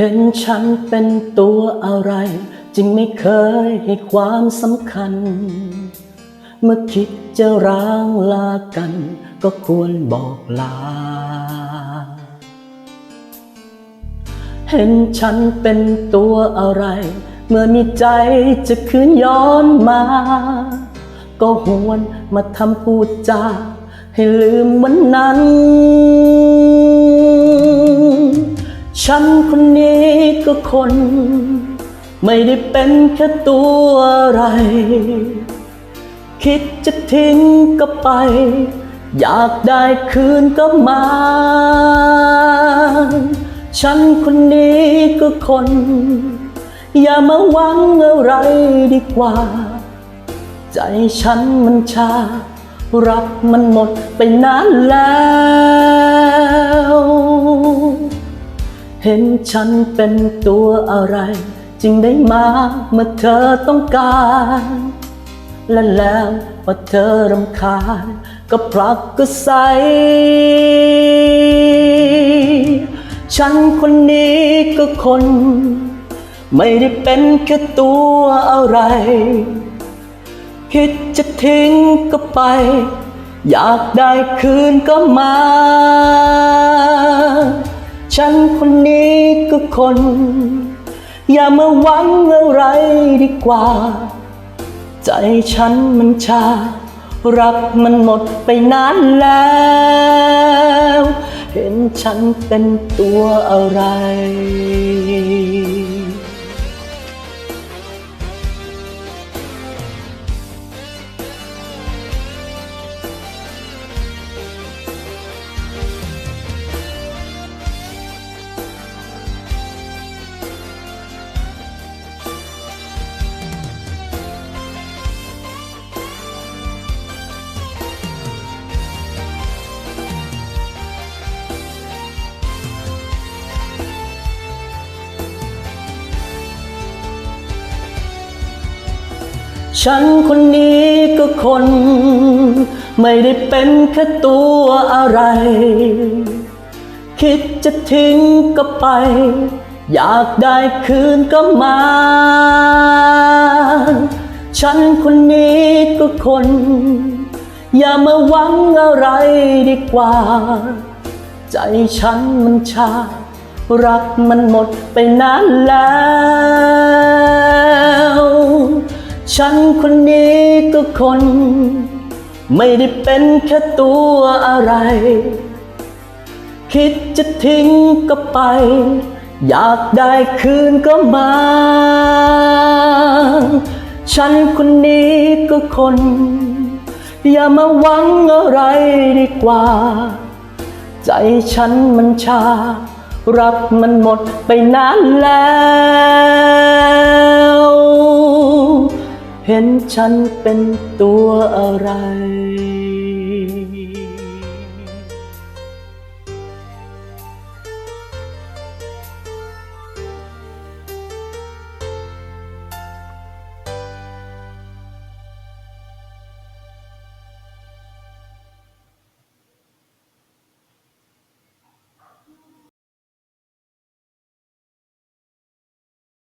เห็นฉันเป็นตัวอะไร จึงไม่เคยให้ความสำคัญ เมื่อคิดจะร้างลากัน ก็ควรบอกลา เห็นฉันเป็นตัวอะไร เมื่อมีใจจะคืนย้อนมา ก็หวนมาทำพูดจาให้ลืมวันนั้น ฉันคนนี้ ก็คน ไม่ได้เป็นแค่ตัวอะไร คิดจะทิ้งก็ไป อยากได้คืนก็มา ฉันคนนี้ก็คน อย่ามาหวังอะไรดีกว่า ใจฉันมันชา รักมันหมดไปนานแล้ว เห็นฉันเป็นตัวอะไร จึงได้มาเมื่อเธอต้องการ และแล้วพอเธอรำคาญ ก็ผลักก็ใส ฉันคนนี้ก็คน ไม่ได้เป็นแค่ตัวอะไร คิดจะทิ้งก็ไป อยากได้คืนก็มา ฉันคนนี้ก็คน อย่ามาหวังอะไรดีกว่า ใจฉันมันชา รักมันหมดไปนานแล้ว เห็นฉันเป็นตัวอะไร ฉันคนนี้ก็คน ไม่ได้เป็นแค่ตัวอะไร คิดจะทิ้งก็ไป อยากได้คืนก็มา ฉันคนนี้ก็คน อย่ามาหวังอะไรดีกว่า ใจฉันมันชา รักมันหมดไปนานแล้ว ฉันคนนี้ก็คน ไม่ได้เป็นแค่ตัวอะไร คิดจะทิ้งก็ไป อยากได้คืนก็มา ฉันคนนี้ก็คน อย่ามาหวังอะไรดีกว่า ใจฉันมันชา รักมันหมดไปนานแล้ว เห็นฉันเป็นตัวอะไร